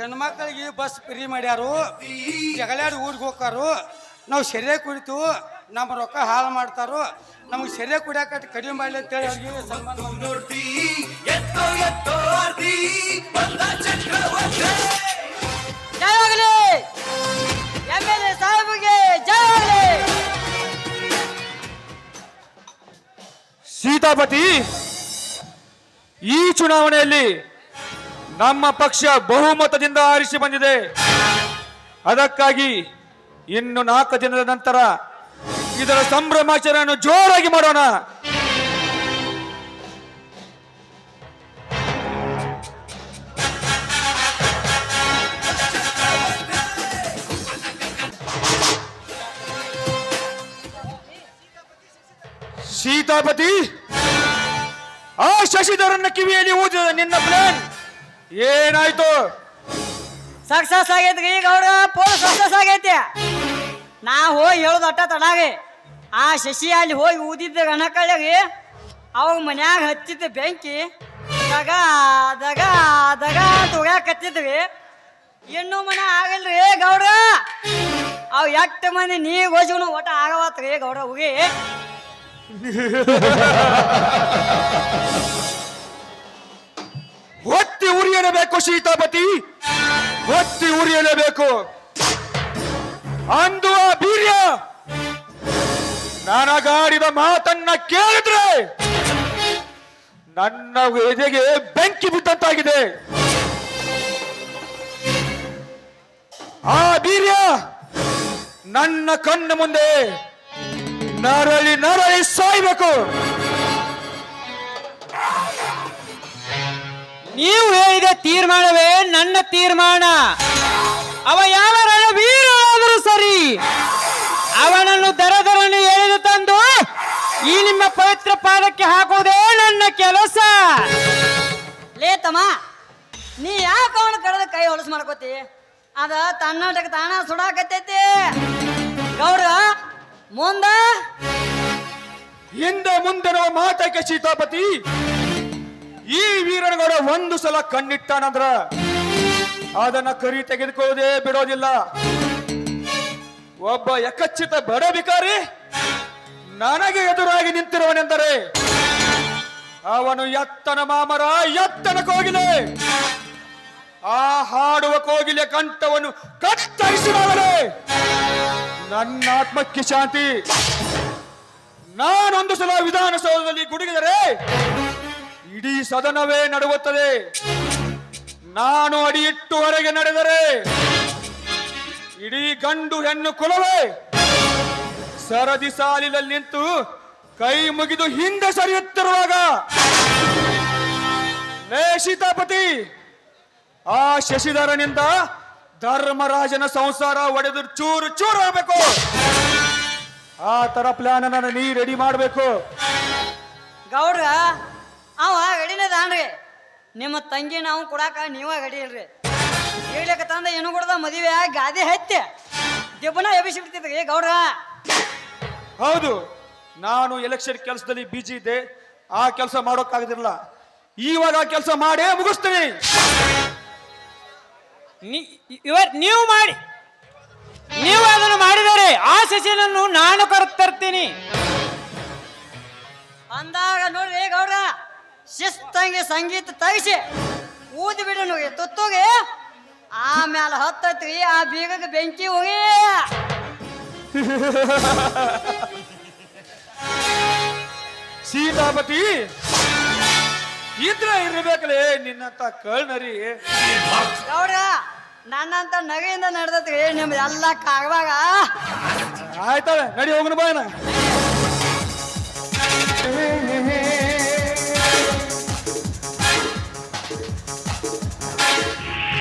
ಹೆಣ್ಮಕ್ಳಿಗೆ bus free ಮಾಡ್ಯಾರು. ಜಗಳಾಡಿ ಊರಿಗೆ ಹೋಗ್ತಾರು. ನಾವು ಸೆರೆ ಕುಡಿತು ನಮ್ಮ ರೊಕ್ಕ ಹಾಳು ಮಾಡ್ತಾರು. ನಮಗೆ ಸೆರೆ ಕುಡಿಯಾಕ ಕಡಿಮೆ ಮಾಡಲಿ ಅಂತೇಳಿ ಅವ್ರಿಗೆ ಸನ್ಮಾನ ಮಾಡ್ತೀವಿ. ಜಯವಾಗಲಿ ಎಂ ಎಲ್ ಎ ಸಾಹೇಬ್ರಿಗೆ ಜಯವಾಗಲಿ ಸೀತಾಪತಿ ಈ ಚುನಾವಣೆಯಲ್ಲಿ ನಮ್ಮ ಪಕ್ಷ ಬಹುಮತದಿಂದ ಆರಿಸಿ ಬಂದಿದೆ. ಅದಕ್ಕಾಗಿ ಇನ್ನು ನಾಲ್ಕು ದಿನದ ನಂತರ ಇದರ ಸಂಭ್ರಮಾಚರಣೆಯನ್ನು ಜೋರಾಗಿ ಮಾಡೋಣ. ಸೀತಾಪತಿ, ಆ ಶಶಿಧರನ್ನ ಕಿವಿಯಲ್ಲಿ ಊದಿದ ನಿನ್ನ ಪ್ಲಾನ್ ಏನಾಯ್ತು? ಸಕ್ಸಸ್ ಆಗೈತ್ರಿ ಗೌಡ ಪೂರ್ ಸಕ್ಸಸ್ ಆಗೈತಿ. ನಾ ಹೋಗಿ ಹೇಳೋದು ಅಟ್ಟ ತಡಾಗಿ ಆ ಶಶಿ ಅಲ್ಲಿ ಹೋಗಿ ಊದಿದ್ದ ಗಣಕಳ್ಳಿಗೆ ಅವ್ರ ಮನ್ಯಾಗ ಹಚ್ಚಿದ್ದ ಬೆಂಕಿ ದಗ ದಗ ದಗ ತುಗ್ಯಾಕತ್ತಿದ್ವಿ ಇನ್ನೂ ಮನೆ ಆಗಲ್ರಿ ಗೌಡ ಅವ್ ಎಟ್ಟ ಮಂದಿ ನೀ ಗೋಜಿಗೂ ಒಟ್ಟ ಆಗವತ್ರಿ ಗೌಡ ಹೋಗಿ. ಉರಿಯಲೇಬೇಕು ಅಂದು ಆ ಬೀರ್ಯ. ನನಗಾಡಿದ ಮಾತನ್ನ ಕೇಳಿದ್ರೆ ನನ್ನ ಎದೆಗೆ ಬೆಂಕಿ ಬಿದ್ದಂತಾಗಿದೆ. ಆ ಬೀರ್ಯ ನನ್ನ ಕಣ್ಣು ಮುಂದೆ ನರಳಿ ನರಳಿ ಸಾಯ್ಬೇಕು. ನೀವು ಹೇಳಿದ ತೀರ್ಮಾನವೇ ನನ್ನ ತೀರ್ಮಾನ. ಅವ ಯಾವ ರಣವೀರನಾದರೂ ಸರಿ ಅವನನ್ನು ದರ ದರನ್ನು ಎಳೆದು ತಂದು ಈ ನಿಮ್ಮ ಪವಿತ್ರ ಪಾದಕ್ಕೆ ಹಾಕುವುದೇ ನನ್ನ ಕೆಲಸ. ಲೇ ತಮ್ಮ ನೀ ಯಾಕೆ ಅವನ ಕಡದ ಕೈ ಹೊಲಸು ಮಾಡ್ಕೋತಿ? ಅದ ತನ್ನಟಕ ತಾನ ಸುಡಾಕತ್ತೈತಿ. ಗೌಡ ಮುಂದ. ಹಿಂದೆ ಮುಂದೆ ನಾವು ಮಾತಕ್ಕೆ ಸೀತಾಪತಿ ವೀರನಗೌಡ ಒಂದು ಸಲ ಕಣ್ಣಿಟ್ಟಾನಂದ್ರ ಅದನ್ನ ಕರಿ ತೆಗೆದುಕೊಳ್ಳೋದೇ ಬಿಡೋದಿಲ್ಲ. ಒಬ್ಬ ಯಕಚ್ಚಿತ ಬಡ ಬಿಕಾರಿ ನನಗೆ ಎದುರಾಗಿ ನಿಂತಿರುವನೆಂದರೆ ಅವನು ಎತ್ತನ ಮಾಮರ ಎತ್ತನ ಕೋಗಿಲೆ ಆ ಹಾಡುವ ಕೋಗಿಲೆ ಕಂಠವನ್ನು ಕತ್ತರಿಸಿದವನೇ. ನನ್ನ ಆತ್ಮಕ್ಕೆ ಶಾಂತಿ. ನಾನೊಂದು ಸಲ ವಿಧಾನಸೌಧದಲ್ಲಿ ಗುಡುಗಿದರೆ ಇಡೀ ಸದನವೇ ನಡುಗುತ್ತದೆ ನಾನು ಅಡಿ ಹೊರಗೆ ನಡೆದರೆ ಇಡೀ ಗಂಡು ಹೆಣ್ಣು ಕುಲವೇ ಸರದಿ ಸಾಲಿನಲ್ಲಿ ನಿಂತು ಕೈ ಮುಗಿದು ಹಿಂದೆ ಸರಿಯುತ್ತಿರುವಾಗ ಲೇ ಸೀತಾಪತಿ ಆ ಶಶಿಧರನಿಂದ ಧರ್ಮರಾಜನ ಸಂಸಾರ ಒಡೆದು ಚೂರು ಚೂರು ಆಗಬೇಕು. ಆ ತರ ಪ್ಲಾನ್ ನೀ ರೆಡಿ ಮಾಡಬೇಕು. ಗೌಡ್ರ ಅವ ಗಡಿನದಾನ್ರಿ ನಿಮ್ಮ ತಂಗಿ ನಾವು ಕೊಡಾಕ ನೀವ ಗಡಿ ಹೇಳಕ ತಂದ ಏನು ಕೊಡದ ಮದುವೆ ಆಗಿ ಗಾದಿ ದೆಬ್ಬನ ದಿಬ್ಬನ ಏ ಬಿಡ್ತಿದ್ರಿ ಗೌಡ್ರ. ಹೌದು ನಾನು ಎಲೆಕ್ಷನ್ ಕೆಲಸದಲ್ಲಿ ಬಿಜಿ ಇದ್ದೆ. ಆ ಕೆಲಸ ಮಾಡೋಕ್ಕಾಗದಿಲ್ಲ ಇವಾಗ ಕೆಲಸ ಮಾಡೇ ಮುಗಿಸ್ತೀನಿ. ಇವತ್ತು ನೀವು ಮಾಡಿ. ನೀವು ಅದನ್ನು ಮಾಡಿದರೆ ಆ ಸಸಿನನ್ನು ನಾನು ಕರೆತರ್ತೀನಿ. ಅಂದಾಗ ನೋಡ್ರಿ ಗೌಡ್ರ. ಶಿಸ್ತಂಗಿ ಸಂಗೀತ ತಗಿಸಿ ಊದಿ ಬಿಡು ನೋಡಿ ತುತ್ತುಗೆ ಆಮೇಲೆ ಹತ್ತೈತ್ರಿ ಆ ಬೀಗಕ್ಕೆ ಬೆಂಕಿ ಹೋಗಿ. ಸೀತಾಪತಿ ಇದ್ರ ಇರ್ಬೇಕಲೇ ನಿನ್ನಂತ ಕಳ್ನರಿ. ಗೌಡ್ರ ನನ್ನಂತ ನಗೆಯಿಂದ ನಡೆದತ್ರಿ ನಿಮ್ದು ಎಲ್ಲ ಕಾಗವಾಗ. ಆಯ್ತಾಳೆ ನಡಿ ಹೋಗೋಣ ಬಾಯನ